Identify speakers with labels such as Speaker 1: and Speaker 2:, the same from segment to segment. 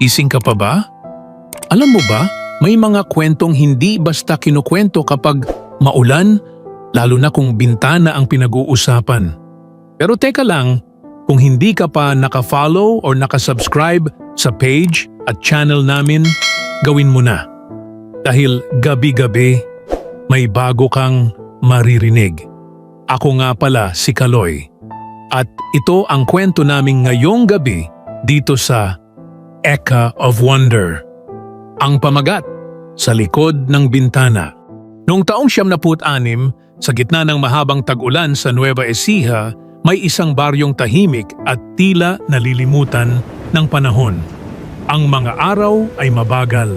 Speaker 1: Ising ka pa ba? Alam mo ba, may mga kwentong hindi basta kinukwento kapag maulan, lalo na kung bintana ang pinag-uusapan. Pero teka lang, kung hindi ka pa naka-follow or naka-subscribe sa page at channel namin, gawin mo na. Dahil gabi-gabi, may bago kang maririnig. Ako nga pala si Kaloy. At ito ang kwento namin ngayong gabi dito sa Eka of Wonder. Ang pamagat sa likod ng bintana. Noong taong siyam anim, sa gitna ng mahabang tag-ulan sa Nueva Ecija, may isang baryong tahimik at tila nalilimutan ng panahon. Ang mga araw ay mabagal,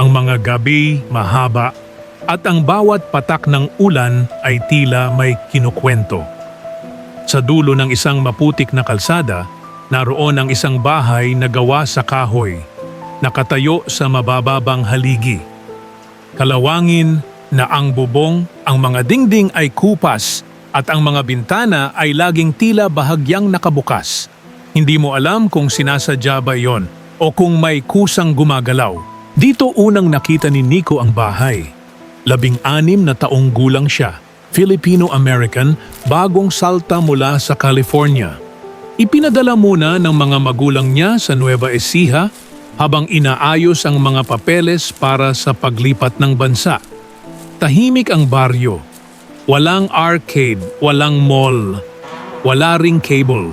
Speaker 1: ang mga gabi mahaba, at ang bawat patak ng ulan ay tila may kinukwento. Sa dulo ng isang maputik na kalsada, naroon ang isang bahay na gawa sa kahoy, nakatayo sa mabababang haligi. Kalawangin na ang bubong, ang mga dingding ay kupas at ang mga bintana ay laging tila bahagyang nakabukas. Hindi mo alam kung sinasadya ba yon o kung may kusang gumagalaw. Dito unang nakita ni Nico ang bahay. Labing-anim na taong gulang siya, Filipino-American, bagong salta mula sa California. Ipinadala muna ng mga magulang niya sa Nueva Ecija habang inaayos ang mga papeles para sa paglipat ng bansa. Tahimik ang baryo. Walang arcade, walang mall, wala ring cable.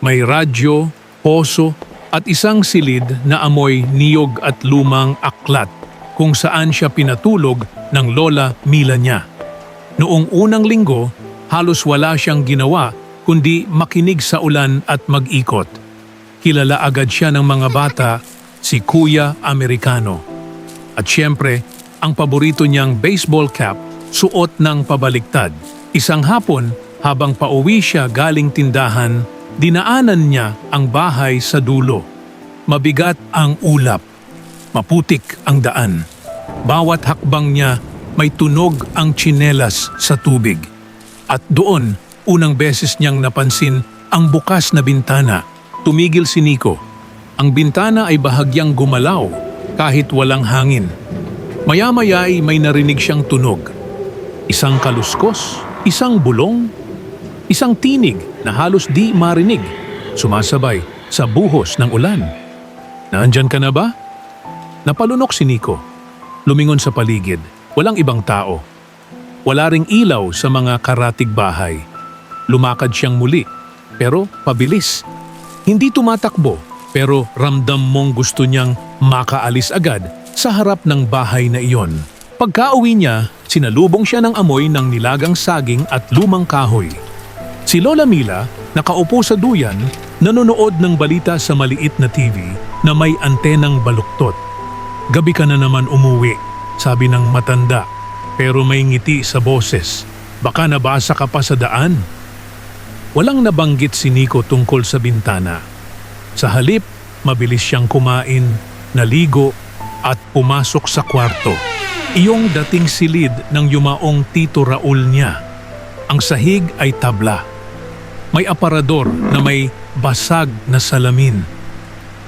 Speaker 1: May radyo, poso at isang silid na amoy niyog at lumang aklat kung saan siya pinatulog ng lola Mila niya. Noong unang linggo, halos wala siyang ginawa kundi makinig sa ulan at mag-ikot. Kilala agad siya ng mga bata, si Kuya Americano. At siyempre, ang paborito niyang baseball cap, suot ng pabaliktad. Isang hapon, habang pauwi siya galing tindahan, dinaanan niya ang bahay sa dulo. Mabigat ang ulap. Maputik ang daan. Bawat hakbang niya may tunog ang tsinelas sa tubig. At doon, unang beses niyang napansin ang bukas na bintana. Tumigil si Nico. Ang bintana ay bahagyang gumalaw kahit walang hangin. Maya-maya ay may narinig siyang tunog. Isang kaluskos, isang bulong, isang tinig na halos di marinig, sumasabay sa buhos ng ulan. Naandyan ka na ba? Napalunok si Nico. Lumingon sa paligid. Walang ibang tao. Wala ring ilaw sa mga karatig bahay. Lumakad siyang muli, pero pabilis. Hindi tumatakbo, pero ramdam mong gusto niyang makaalis agad sa harap ng bahay na iyon. Pagka-uwi niya, sinalubong siya ng amoy ng nilagang saging at lumang kahoy. Si Lola Mila, nakaupo sa duyan, nanonood ng balita sa maliit na TV na may antenang baluktot. Gabi ka na naman umuwi, sabi ng matanda, pero may ngiti sa boses. Baka nabasa ka pa sa daan. Walang nabanggit si Nico tungkol sa bintana. Sa halip, mabilis siyang kumain, naligo, at pumasok sa kwarto. Iyong dating silid ng yumaong Tito Raul niya. Ang sahig ay tabla. May aparador na may basag na salamin.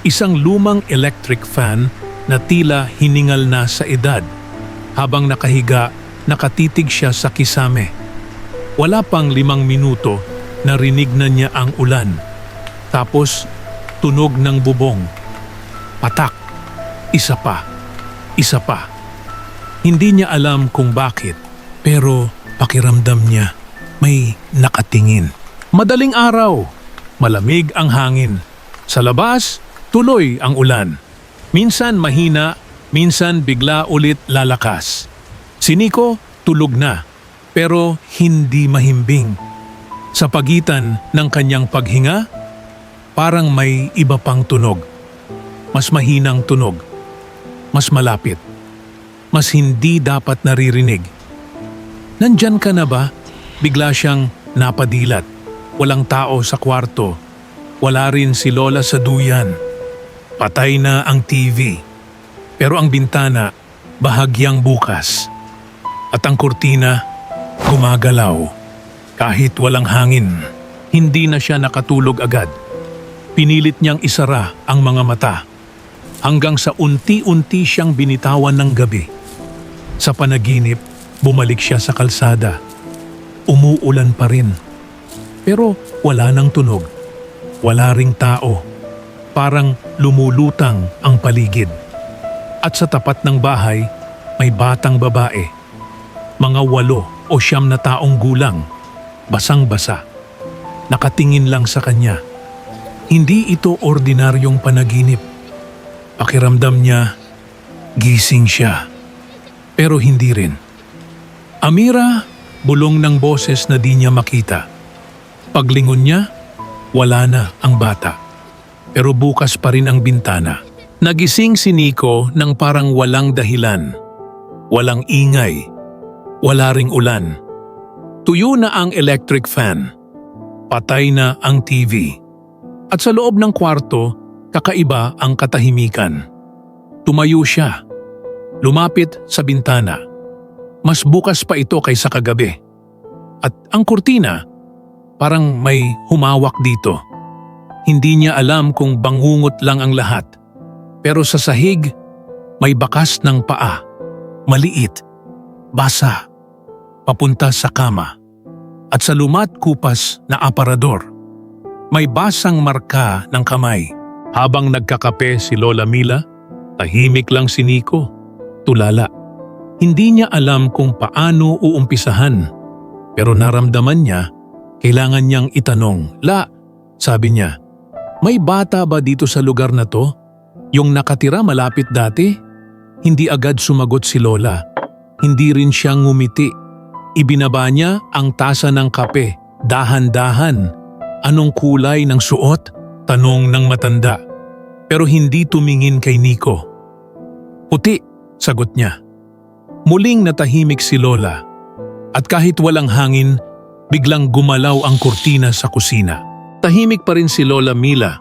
Speaker 1: Isang lumang electric fan na tila hiningal na sa edad. Habang nakahiga, nakatitig siya sa kisame. Wala pang limang minuto, narinig na niya ang ulan. Tapos, tunog ng bubong. Patak. Isa pa. Isa pa. Hindi niya alam kung bakit, pero pakiramdam niya may nakatingin. Madaling araw, malamig ang hangin. Sa labas, tuloy ang ulan. Minsan mahina, minsan bigla ulit lalakas. Si Nico tulog na, pero hindi mahimbing. Sa pagitan ng kanyang paghinga, parang may iba pang tunog. Mas mahinang tunog. Mas malapit. Mas hindi dapat naririnig. Nandyan ka na ba? Bigla siyang napadilat. Walang tao sa kwarto. Wala rin si Lola sa duyan. Patay na ang TV. Pero ang bintana, bahagyang bukas. At ang kurtina, gumagalaw. Kahit walang hangin, hindi na siya nakatulog agad. Pinilit niyang isara ang mga mata. hanggang sa unti-unti siyang binitawan ng gabi. Sa panaginip, bumalik siya sa kalsada. Umuulan pa rin. Pero wala nang tunog. Wala ring tao. Parang lumulutang ang paligid. At sa tapat ng bahay, may batang babae. Mga walo o siyam na taong gulang. Basang-basa. Nakatingin lang sa kanya. Hindi ito ordinaryong panaginip. Pakiramdam niya, gising siya. Pero hindi rin. Amira, bulong ng boses na di niya makita. Paglingon niya, wala na ang bata. Pero bukas pa rin ang bintana. Nagising si Nico ng parang walang dahilan. Walang ingay. Wala ring ulan. Tuyo na ang electric fan. Patay na ang TV. At sa loob ng kwarto, kakaiba ang katahimikan. Tumayo siya. Lumapit sa bintana. Mas bukas pa ito kaysa kagabi. At ang kurtina, parang may humawak dito. Hindi niya alam kung bangungot lang ang lahat. Pero sa sahig, may bakas ng paa. Maliit. Basa. Papunta sa kama. At sa lumat kupas na aparador. May basang marka ng kamay. Habang nagkakape si Lola Mila, tahimik lang si Nico. Tulala. Hindi niya alam kung paano uumpisahan. Pero naramdaman niya, kailangan niyang itanong. La, sabi niya, may bata ba dito sa lugar na to? Yung nakatira malapit dati? Hindi agad sumagot si Lola. Hindi rin siya ngumiti. Ibinaba niya ang tasa ng kape, dahan-dahan. Anong kulay ng suot? Tanong ng matanda. Pero hindi tumingin kay Nico. Puti, sagot niya. Muling natahimik si Lola. At kahit walang hangin, biglang gumalaw ang kurtina sa kusina. Tahimik pa rin si Lola Mila.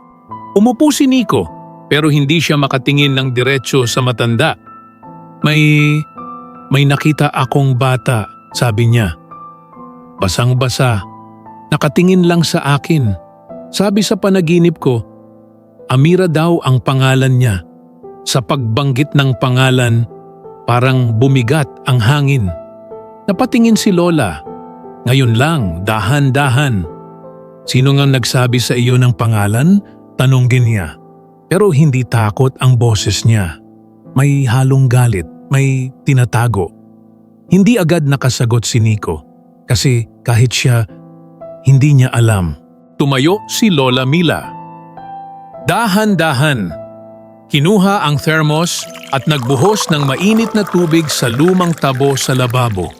Speaker 1: Umupo si Nico pero hindi siya makatingin ng diretsyo sa matanda. May... may nakita akong bata, sabi niya. Basang-basa. Nakatingin lang sa akin. Sabi sa panaginip ko, Amira daw ang pangalan niya. Sa pagbanggit ng pangalan, parang bumigat ang hangin. Napatingin si Lola. Ngayon lang, dahan-dahan. Sino nga nagsabi sa iyo ng pangalan? Tanongin niya. Pero hindi takot ang boses niya. May halong galit, may tinatago. Hindi agad nakasagot si Nico kasi kahit siya, hindi niya alam. Tumayo si Lola Mila. Dahan-dahan. Kinuha ang thermos at nagbuhos ng mainit na tubig sa lumang tabo sa lababo.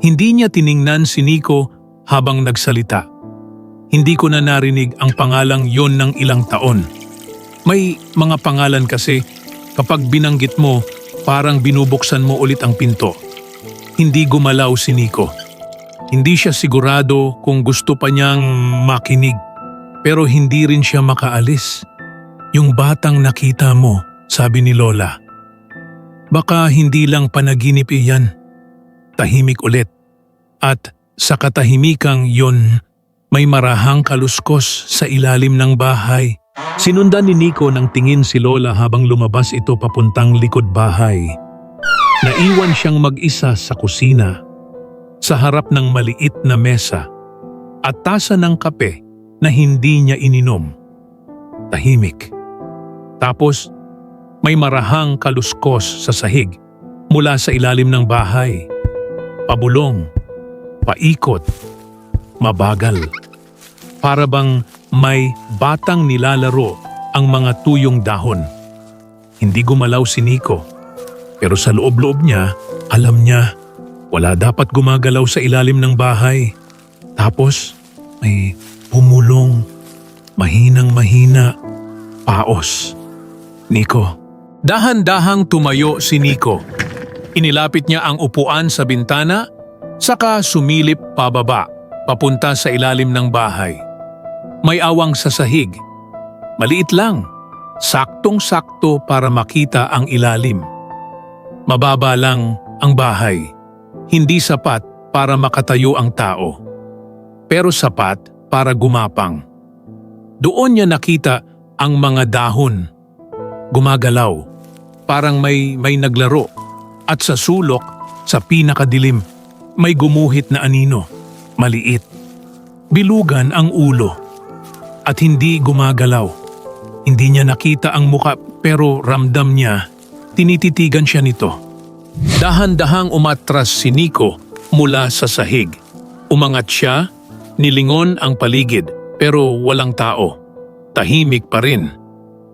Speaker 1: Hindi niya tiningnan si Nico habang nagsalita. Hindi ko na narinig ang pangalang yon ng ilang taon. May mga pangalan kasi kapag binanggit mo, parang binubuksan mo ulit ang pinto. Hindi gumalaw si Nico. Hindi siya sigurado kung gusto pa niyang makinig. Pero hindi rin siya makaalis. Yung batang nakita mo, sabi ni Lola. Baka hindi lang panaginip iyan. Tahimik ulit. At sa katahimikang yon, may marahang kaluskos sa ilalim ng bahay. Sinundan ni Nico ng tingin si Lola habang lumabas ito papuntang likod bahay. Naiwan siyang mag-isa sa kusina, sa harap ng maliit na mesa at tasa ng kape na hindi niya ininom. Tahimik. Tapos may marahang kaluskos sa sahig mula sa ilalim ng bahay. Pabulong, paikot, mabagal. Para bang may batang nilalaro ang mga tuyong dahon. Hindi gumalaw si Nico. Pero sa loob-loob niya, alam niya, wala dapat gumagalaw sa ilalim ng bahay. Tapos, may pumulong, mahinang mahina, paos. Nico. Dahan-dahang tumayo si Nico. Inilapit niya ang upuan sa bintana, saka sumilip pababa, papunta sa ilalim ng bahay. May awang sa sahig. Maliit lang, saktong-sakto para makita ang ilalim. Mababa lang ang bahay. Hindi sapat para makatayo ang tao. Pero sapat para gumapang. Doon niya nakita ang mga dahon. gumagalaw. Parang may, may naglaro. At sa sulok, sa pinakadilim, may gumuhit na anino. Maliit. Bilugan ang ulo. At hindi gumagalaw. Hindi niya nakita ang muka pero ramdam niya, tinititigan siya nito. Dahan-dahang umatras si Nico mula sa sahig. Umangat siya, nilingon ang paligid pero walang tao. Tahimik pa rin.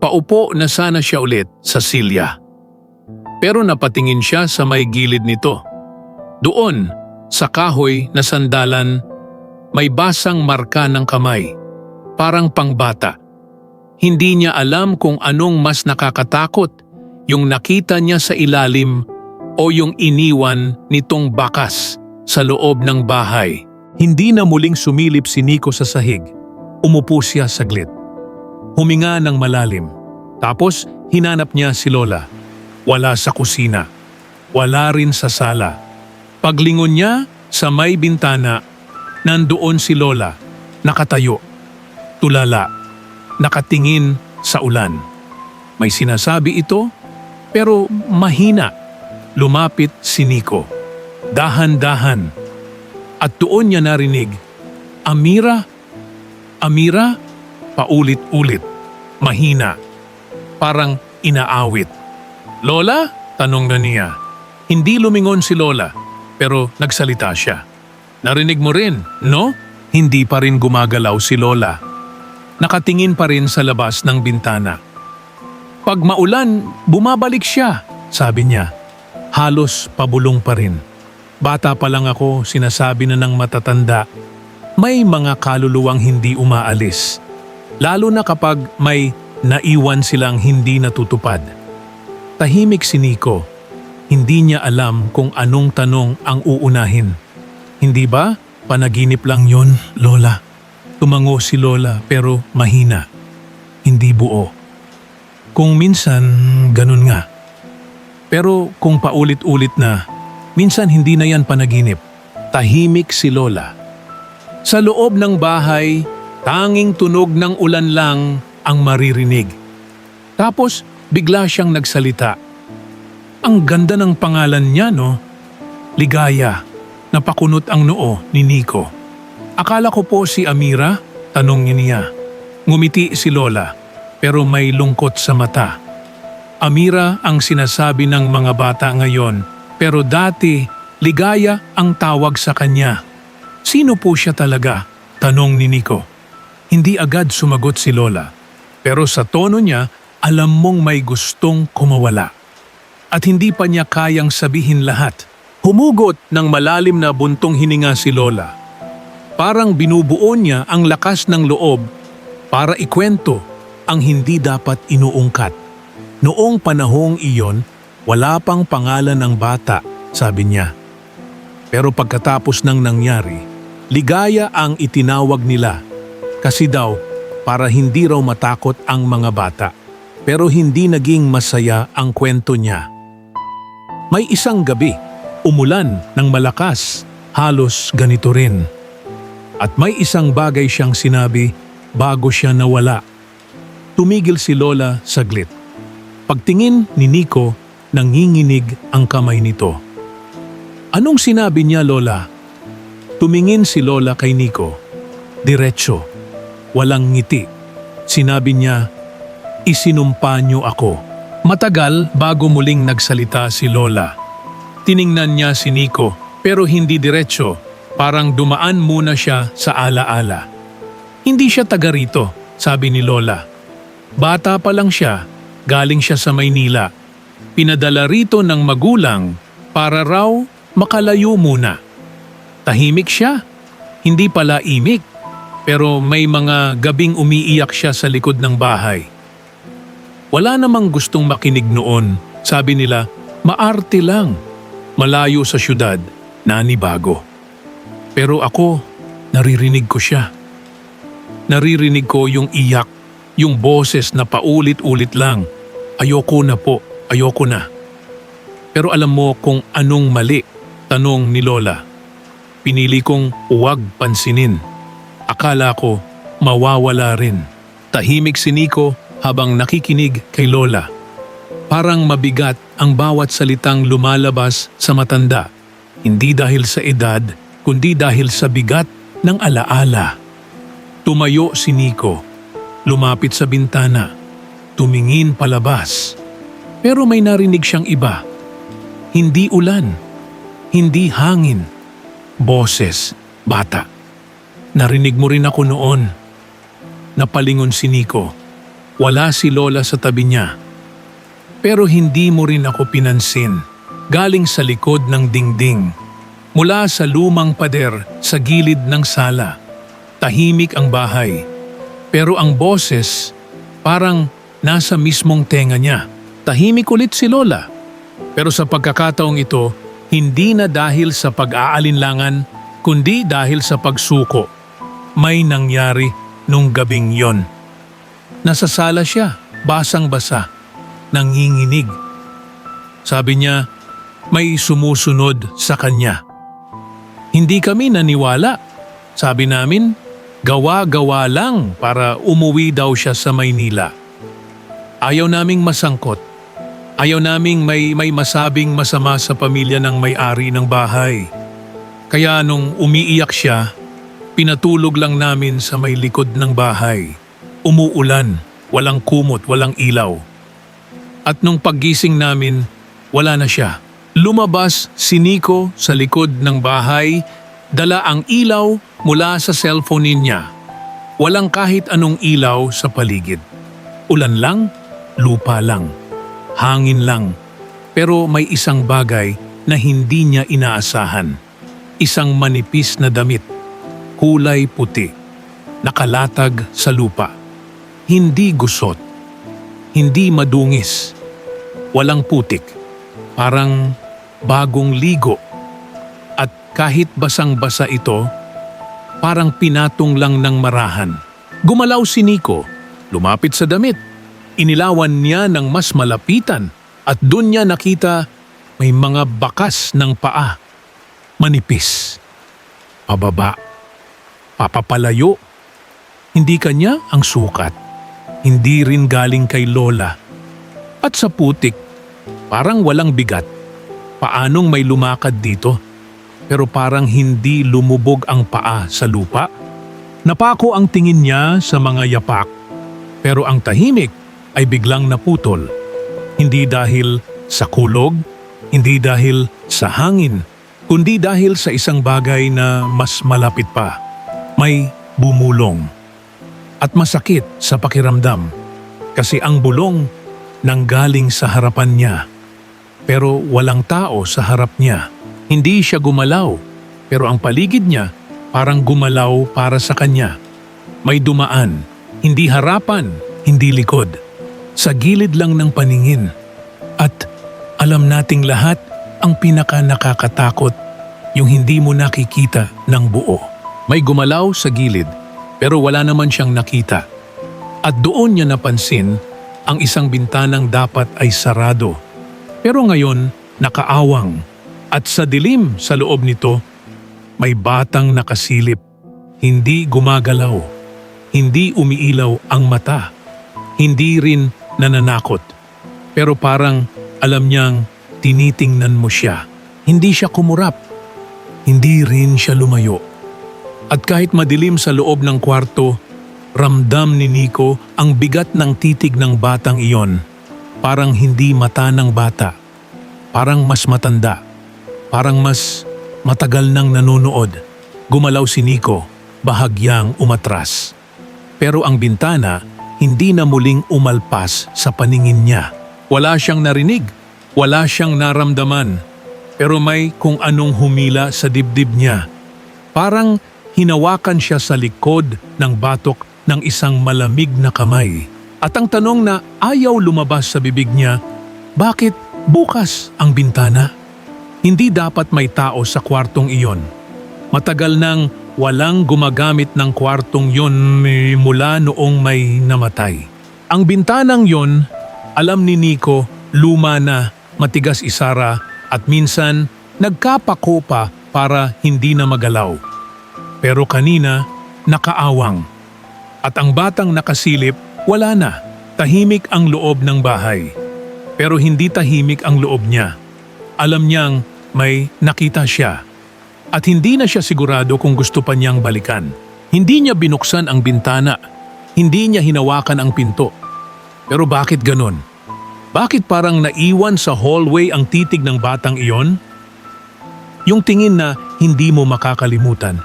Speaker 1: Paupo na sana siya ulit sa silya. Pero napatingin siya sa may gilid nito. Doon, sa kahoy na sandalan, may basang marka ng kamay. Parang pangbata. Hindi niya alam kung anong mas nakakatakot, yung nakita niya sa ilalim o yung iniwan nitong bakas sa loob ng bahay. Hindi na muling sumilip si Nico sa sahig. Umupo siya saglit. Huminga ng malalim. Tapos hinanap niya si Lola. Wala sa kusina. Wala rin sa sala. Paglingon niya sa may bintana, nandoon si Lola, nakatayo, tulala, nakatingin sa ulan. May sinasabi ito, pero mahina. Lumapit si Nico. Dahan-dahan. At doon niya narinig, Amira, Amira, paulit-ulit, mahina, parang inaawit. Lola? Tanong na niya. Hindi lumingon si Lola, pero nagsalita siya. Narinig mo rin, no? Hindi pa rin gumagalaw si Lola. Nakatingin pa rin sa labas ng bintana. Pag maulan, bumabalik siya, sabi niya. Halos pabulong pa rin. Bata pa lang ako, sinasabi na ng matatanda, may mga kaluluwang hindi umaalis. Lalo na kapag may naiwan silang hindi natutupad. Tahimik si Nico. Hindi niya alam kung anong tanong ang uunahin. Hindi ba? Panaginip lang yon, Lola. Tumango si Lola pero mahina. Hindi buo. Kung minsan, ganun nga. Pero kung paulit-ulit na, minsan hindi na yan panaginip. Tahimik si Lola. Sa loob ng bahay, tanging tunog ng ulan lang ang maririnig. Tapos bigla siyang nagsalita. Ang ganda ng pangalan niya, no? Ligaya. Napakunot ang noo ni Nico. Akala ko po si Amira, tanong niya. Ngumiti si Lola, pero may lungkot sa mata. Amira ang sinasabi ng mga bata ngayon, pero dati ligaya ang tawag sa kanya. Sino po siya talaga? Tanong ni Nico. Hindi agad sumagot si Lola, pero sa tono niya, alam mong may gustong kumawala. At hindi pa niya kayang sabihin lahat. Humugot ng malalim na buntong hininga si Lola. Parang binubuo niya ang lakas ng loob para ikwento ang hindi dapat inuungkat. Noong panahong iyon, wala pang pangalan ng bata, sabi niya. Pero pagkatapos ng nangyari, ligaya ang itinawag nila. Kasi daw, para hindi raw matakot ang mga bata. Pero hindi naging masaya ang kwento niya. May isang gabi, umulan ng malakas, halos ganito rin. At may isang bagay siyang sinabi bago siya nawala. Tumigil si Lola saglit. Pagtingin ni Nico, nanginginig ang kamay nito. Anong sinabi niya, Lola? Tumingin si Lola kay Nico. Diretso. Walang ngiti. Sinabi niya, isinumpa niyo ako. Matagal bago muling nagsalita si Lola. Tiningnan niya si Nico pero hindi diretso. Parang dumaan muna siya sa alaala. Hindi siya taga rito, sabi ni Lola. Bata pa lang siya, galing siya sa Maynila. Pinadala rito ng magulang para raw makalayo muna. Tahimik siya, hindi pala imik, pero may mga gabing umiiyak siya sa likod ng bahay. Wala namang gustong makinig noon. Sabi nila, maarte lang. Malayo sa syudad, nanibago. Pero ako, naririnig ko siya. Naririnig ko yung iyak, yung boses na paulit-ulit lang. Ayoko na po, ayoko na. Pero alam mo kung anong mali, tanong ni Lola. Pinili kong huwag pansinin. Akala ko mawawala rin. Tahimik si Nico habang nakikinig kay Lola. Parang mabigat ang bawat salitang lumalabas sa matanda. Hindi dahil sa edad, kundi dahil sa bigat ng alaala. Tumayo si Nico. Lumapit sa bintana. Tumingin palabas. Pero may narinig siyang iba. Hindi ulan. Hindi hangin. Boses. Bata. Narinig mo rin ako noon. Napalingon si Nico. Wala si Lola sa tabi niya. Pero hindi mo rin ako pinansin. Galing sa likod ng dingding. Mula sa lumang pader sa gilid ng sala. Tahimik ang bahay. Pero ang boses parang nasa mismong tenga niya. Tahimik ulit si Lola. Pero sa pagkakataong ito, hindi na dahil sa pag-aalinlangan, kundi dahil sa pagsuko. May nangyari nung gabing yon. Nasa sala siya, basang-basa, nanginginig. Sabi niya, may sumusunod sa kanya. Hindi kami naniwala. Sabi namin, gawa-gawa lang para umuwi daw siya sa Maynila. Ayaw naming masangkot. Ayaw naming may, may masabing masama sa pamilya ng may-ari ng bahay. Kaya nung umiiyak siya, pinatulog lang namin sa may likod ng bahay. Umuulan, walang kumot, walang ilaw. At nung paggising namin, wala na siya. Lumabas si Nico sa likod ng bahay, dala ang ilaw mula sa cellphone niya. Walang kahit anong ilaw sa paligid. Ulan lang, lupa lang, hangin lang. Pero may isang bagay na hindi niya inaasahan. Isang manipis na damit, kulay puti, nakalatag sa lupa. Hindi gusot, hindi madungis, walang putik, parang bagong ligo. At kahit basang-basa ito, parang pinatong lang ng marahan. Gumalaw si Nico, lumapit sa damit. Inilawan niya ng mas malapitan at doon niya nakita may mga bakas ng paa. Manipis. Pababa. Papapalayo. Hindi kanya ang sukat. Hindi rin galing kay Lola. At sa putik, parang walang bigat. Paanong may lumakad dito? Pero parang hindi lumubog ang paa sa lupa. Napako ang tingin niya sa mga yapak. Pero ang tahimik ay biglang naputol. Hindi dahil sa kulog, hindi dahil sa hangin, kundi dahil sa isang bagay na mas malapit pa. May bumulong. At masakit sa pakiramdam kasi ang bulong nanggaling sa harapan niya. Pero walang tao sa harap niya. Hindi siya gumalaw, pero ang paligid niya parang gumalaw para sa kanya. May dumaan, hindi harapan, hindi likod. Sa gilid lang ng paningin. At alam nating lahat ang pinaka nakakatakot yung hindi mo nakikita ng buo. May gumalaw sa gilid pero wala naman siyang nakita. At doon niya napansin ang isang bintanang dapat ay sarado. Pero ngayon nakaawang at sa dilim sa loob nito may batang nakasilip. Hindi gumagalaw. Hindi umiilaw ang mata. Hindi rin nananakot. Pero parang alam niyang tinitingnan mo siya. Hindi siya kumurap. Hindi rin siya lumayo. At kahit madilim sa loob ng kwarto, ramdam ni Nico ang bigat ng titig ng batang iyon. Parang hindi mata ng bata. Parang mas matanda. Parang mas matagal nang nanonood. Gumalaw si Nico, bahagyang umatras. Pero ang bintana hindi na muling umalpas sa paningin niya. Wala siyang narinig, wala siyang naramdaman. Pero may kung anong humila sa dibdib niya. Parang hinawakan siya sa likod ng batok ng isang malamig na kamay. At ang tanong na ayaw lumabas sa bibig niya, bakit bukas ang bintana? Hindi dapat may tao sa kwartong iyon. Matagal nang walang gumagamit ng kwartong yon mula noong may namatay. Ang bintanang yon, alam ni Nico, luma na, matigas isara at minsan nagkapako pa para hindi na magalaw. Pero kanina, nakaawang. At ang batang nakasilip, wala na. Tahimik ang loob ng bahay. Pero hindi tahimik ang loob niya. Alam niyang may nakita siya. At hindi na siya sigurado kung gusto pa niyang balikan. Hindi niya binuksan ang bintana. Hindi niya hinawakan ang pinto. Pero bakit ganon? Bakit parang naiwan sa hallway ang titig ng batang iyon? Yung tingin na hindi mo makakalimutan.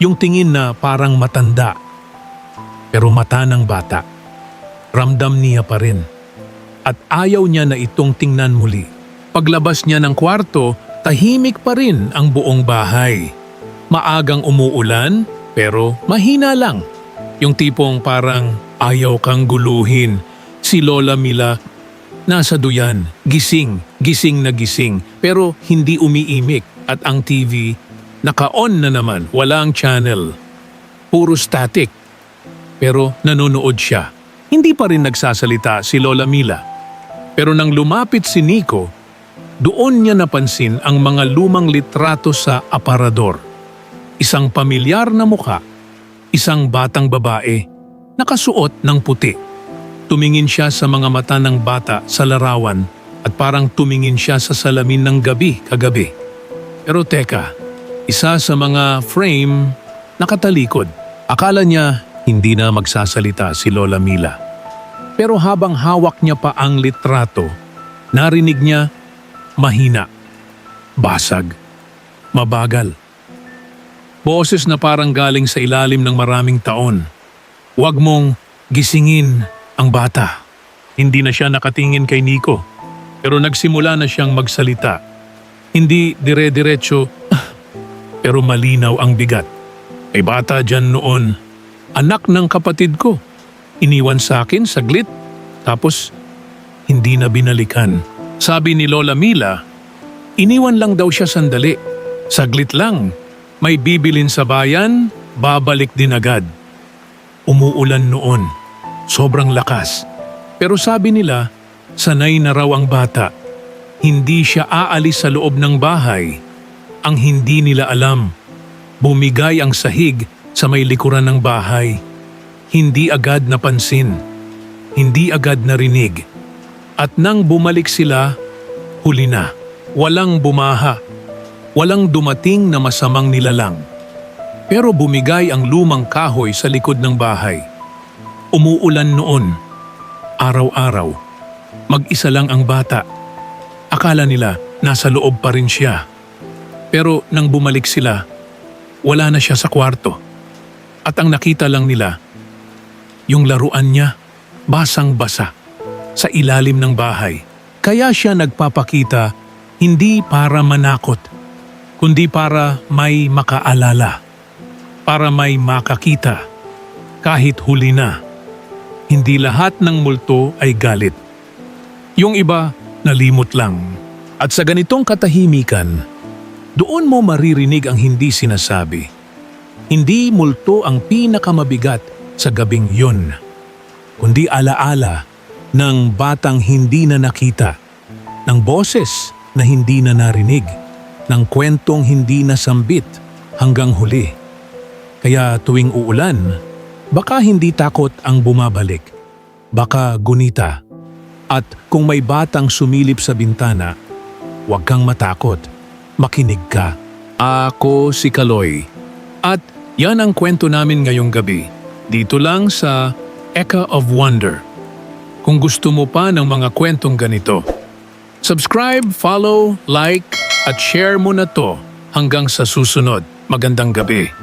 Speaker 1: Yung tingin na parang matanda. Pero mata ng bata. Ramdam niya pa rin. At ayaw niya na itong tingnan muli. Paglabas niya ng kwarto, tahimik pa rin ang buong bahay. Maagang umuulan, pero mahina lang. Yung tipong parang ayaw kang guluhin. Si Lola Mila nasa duyan, gising, gising na gising, pero hindi umiimik at ang TV naka-on na naman, walang channel. Puro static. Pero nanonood siya. Hindi pa rin nagsasalita si Lola Mila. Pero nang lumapit si Nico, doon niya napansin ang mga lumang litrato sa aparador. Isang pamilyar na muka, isang batang babae, nakasuot ng puti. Tumingin siya sa mga mata ng bata sa larawan at parang tumingin siya sa salamin ng gabi kagabi. Pero teka, isa sa mga frame nakatalikod. Akala niya hindi na magsasalita si Lola Mila. Pero habang hawak niya pa ang litrato, narinig niya mahina, basag, mabagal. Boses na parang galing sa ilalim ng maraming taon. Huwag mong gisingin ang bata. Hindi na siya nakatingin kay Nico, pero nagsimula na siyang magsalita. Hindi dire-diretso, pero malinaw ang bigat. May bata dyan noon, anak ng kapatid ko. Iniwan sa akin saglit, tapos hindi na binalikan. Sabi ni Lola Mila, iniwan lang daw siya sandali. Saglit lang, may bibilin sa bayan, babalik din agad. Umuulan noon, sobrang lakas. Pero sabi nila, sanay na raw ang bata. Hindi siya aalis sa loob ng bahay. Ang hindi nila alam, bumigay ang sahig sa may likuran ng bahay. Hindi agad napansin. Hindi agad narinig. At nang bumalik sila, huli na. Walang bumaha. Walang dumating na masamang nilalang. Pero bumigay ang lumang kahoy sa likod ng bahay. Umuulan noon. Araw-araw. Mag-isa lang ang bata. Akala nila nasa loob pa rin siya. Pero nang bumalik sila, wala na siya sa kwarto. At ang nakita lang nila, yung laruan niya, basang-basa, sa ilalim ng bahay. Kaya siya nagpapakita hindi para manakot, kundi para may makaalala, para may makakita, kahit huli na. Hindi lahat ng multo ay galit. Yung iba, nalimot lang. At sa ganitong katahimikan, doon mo maririnig ang hindi sinasabi. Hindi multo ang pinakamabigat sa gabing yun, kundi alaala ng batang hindi na nakita, ng boses na hindi na narinig, ng kwentong hindi nasambit hanggang huli. Kaya tuwing uulan, baka hindi takot ang bumabalik, baka gunita. At kung may batang sumilip sa bintana, huwag kang matakot, makinig ka. Ako si Kaloy. At yan ang kwento namin ngayong gabi, dito lang sa Echa of Wonder. Kung gusto mo pa ng mga kwentong ganito, subscribe, follow, like, at share mo na to hanggang sa susunod. Magandang gabi.